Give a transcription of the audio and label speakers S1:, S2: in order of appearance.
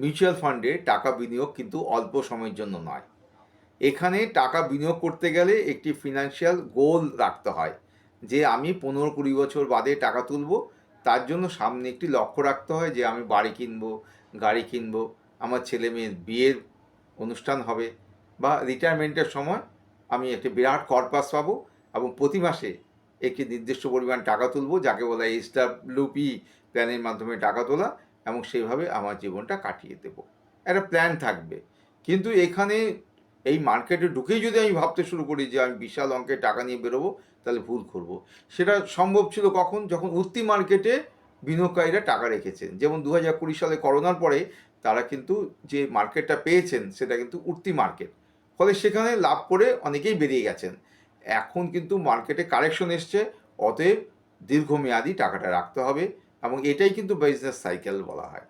S1: Mutual ফান্ডে টাকা বিনিয়োগ কিন্তু অল্প সময়ের জন্য নয়। এখানে টাকা বিনিয়োগ করতে গেলে একটি ফিনান্সিয়াল গোল রাখতে হয়, যে আমি পনেরো কুড়ি বছর বাদে টাকা তুলবো। তার জন্য সামনে একটি লক্ষ্য রাখতে হয়, যে আমি বাড়ি কিনবো, গাড়ি কিনবো, আমার ছেলে মেয়ের বিয়ের অনুষ্ঠান হবে, বা রিটায়ারমেন্টের সময় আমি একটি বিরাট কর্পাস পাবো এবং প্রতি মাসে একটি নির্দিষ্ট পরিমাণ টাকা তুলব, যাকে বলা এসডাব্লিউপি প্ল্যানের মাধ্যমে টাকা তোলা। এবং সেইভাবে আমার জীবনটা কাটিয়ে দেবো। একটা প্ল্যান থাকবে। কিন্তু এখানে এই মার্কেটে ঢুকেই যদি আমি ভাবতে শুরু করি যে আমি বিশাল অঙ্কের টাকা নিয়ে বেরোবো, তাহলে ভুল করব। সেটা সম্ভব ছিল কখন? যখন উঠতি মার্কেটে বিনিয়োগকারীরা টাকা রেখেছেন। যেমন দু হাজার কুড়ি সালে করোনার পরে তারা কিন্তু যে মার্কেটটা পেয়েছেন, সেটা কিন্তু উঠতি মার্কেট ফলে সেখানে লাভ করে অনেকেই বেরিয়ে গেছেন। এখন কিন্তু মার্কেটে কারেকশন এসছে। অতএব দীর্ঘমেয়াদী টাকাটা রাখতে হবে। এবং এটাই কিন্তু বিজনেস সাইকেল বলা হয়।